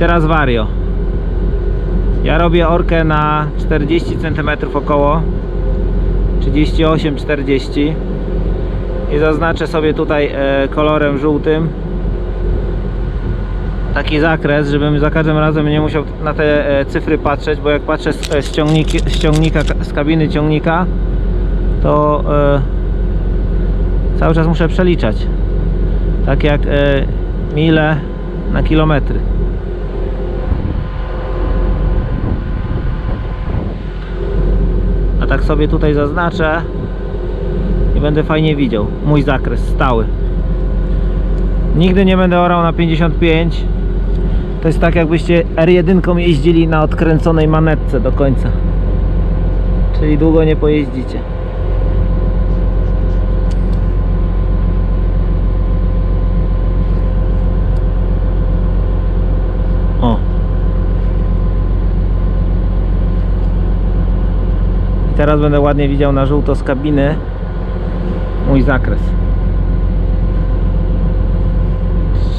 teraz wario. Ja robię orkę na 40 cm około 38-40 i zaznaczę sobie tutaj e, kolorem żółtym taki zakres, żebym za każdym razem nie musiał na te e, cyfry patrzeć, bo jak patrzę z, e, z, ciągniki, z ciągnika, z kabiny ciągnika to cały czas muszę przeliczać. Tak jak mile na kilometry tak sobie tutaj zaznaczę i będę fajnie widział. Mój zakres stały. Nigdy nie będę orał na 55 to jest tak jakbyście R1 jeździli na odkręconej manetce do końca. Czyli długo nie pojeździcie teraz będę ładnie widział na żółto z kabiny mój zakres.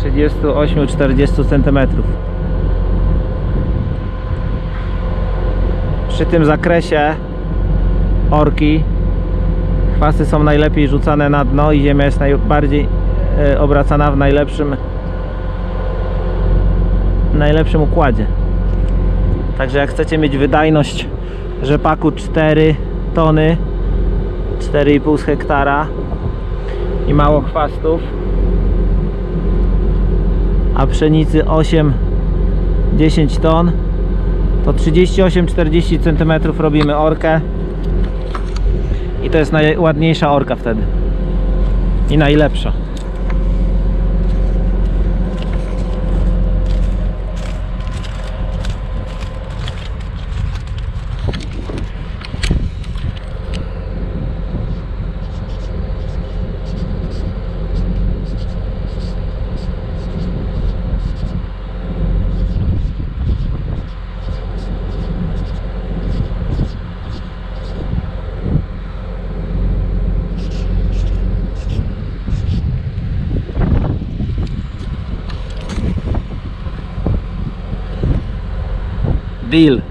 38-40 cm przy tym zakresie orki chwasty są najlepiej rzucane na dno i ziemia jest najbardziej e, obracana w najlepszym najlepszym układzie. Także jak chcecie mieć wydajność rzepaku 4 tony 4,5 z hektara i mało chwastów. A pszenicy 8 10 ton. To 38-40 cm robimy orkę. I to jest najładniejsza orka wtedy. I najlepsza Adil